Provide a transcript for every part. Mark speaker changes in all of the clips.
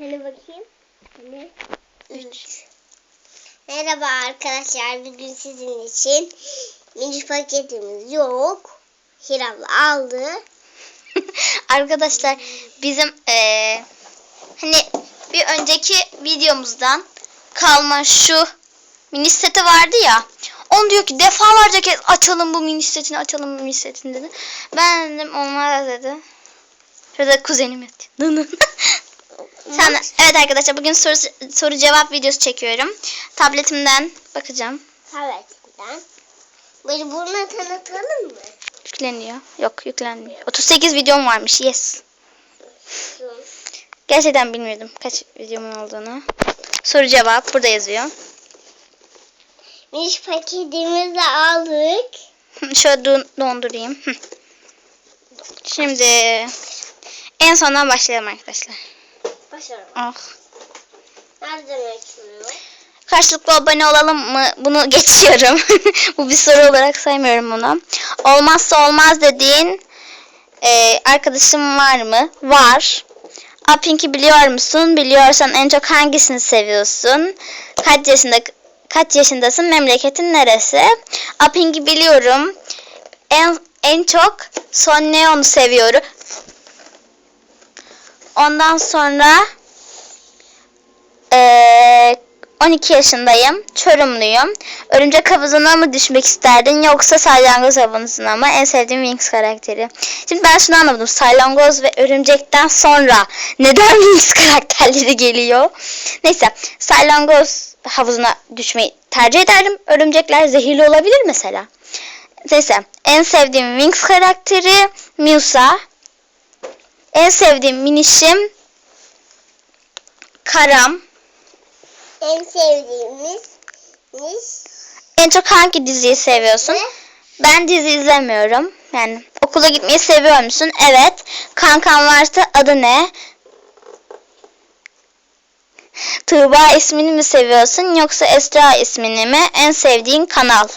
Speaker 1: Hani bakayım. Hani? Üç. Merhaba arkadaşlar. Bugün sizin için mini paketimiz yok. Hiral aldı.
Speaker 2: Arkadaşlar bizim eee, hani bir önceki videomuzdan kalma şu mini seti vardı ya. Onu diyor ki defalarca kez açalım bu mini setini açalım bu mini setini dedi. Ben dedim olmaz dedi. Şurada kuzenim yatıyor. Sen, evet arkadaşlar bugün soru, soru cevap videosu çekiyorum. Tabletimden bakacağım.
Speaker 1: Tabletinden. Böyle bunu tanıtalım mı?
Speaker 2: Yükleniyor. Yok yüklenmiyor. 38 videom varmış. Yes. Gerçekten bilmiyordum kaç videomun olduğunu. Soru cevap burada yazıyor.
Speaker 1: Mini paketimizi aldık.
Speaker 2: Şöyle don- dondurayım. Şimdi en sondan başlayalım arkadaşlar.
Speaker 1: Başarılı.
Speaker 2: Oh.
Speaker 1: Nereden açılıyor?
Speaker 2: Karşılıklı abone olalım mı? Bunu geçiyorum. Bu bir soru olarak saymıyorum bunu. Olmazsa olmaz dediğin e, arkadaşım var mı? Var. Apink'i biliyor musun? Biliyorsan en çok hangisini seviyorsun? Kaç yaşında kaç yaşındasın? Memleketin neresi? Apink'i biliyorum. En en çok Son Neon'u seviyorum. Ondan sonra eee 12 yaşındayım. Çorumluyum. Örümcek havuzuna mı düşmek isterdin yoksa salyangoz havuzuna mı? En sevdiğim Wings karakteri. Şimdi ben şunu anlamadım. Salyangoz ve örümcekten sonra neden Wings karakterleri geliyor? Neyse. Salyangoz havuzuna düşmeyi tercih ederdim. Örümcekler zehirli olabilir mesela. Neyse. En sevdiğim Wings karakteri Musa. En sevdiğim minişim Karam.
Speaker 1: En sevdiğimiz nis
Speaker 2: En çok hangi diziyi seviyorsun?
Speaker 1: ne?
Speaker 2: Ben dizi izlemiyorum. Yani okula gitmeyi seviyor musun? Evet. Kankan varsa adı ne? Tuğba ismini mi seviyorsun yoksa Esra ismini mi? En sevdiğin kanal?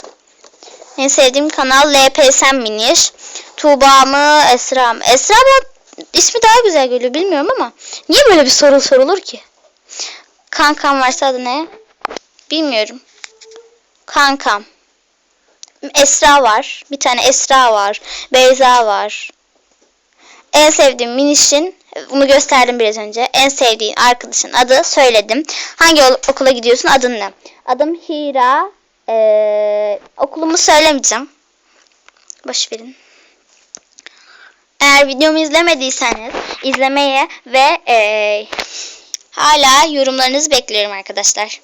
Speaker 2: En sevdiğim kanal LPSM Miniş. Tuğba mı Esra mı? Esra mı? İsmi daha güzel geliyor bilmiyorum ama niye böyle bir soru sorulur ki? Kankam varsa adı ne? Bilmiyorum. Kankam. Esra var. Bir tane Esra var. Beyza var. En sevdiğim minişin bunu gösterdim biraz önce. En sevdiğin arkadaşın adı söyledim. Hangi okula gidiyorsun? Adın ne? Adım Hira. Ee, okulumu söylemeyeceğim. Boş verin. Eğer videomu izlemediyseniz izlemeye ve ee, hala yorumlarınızı bekliyorum arkadaşlar.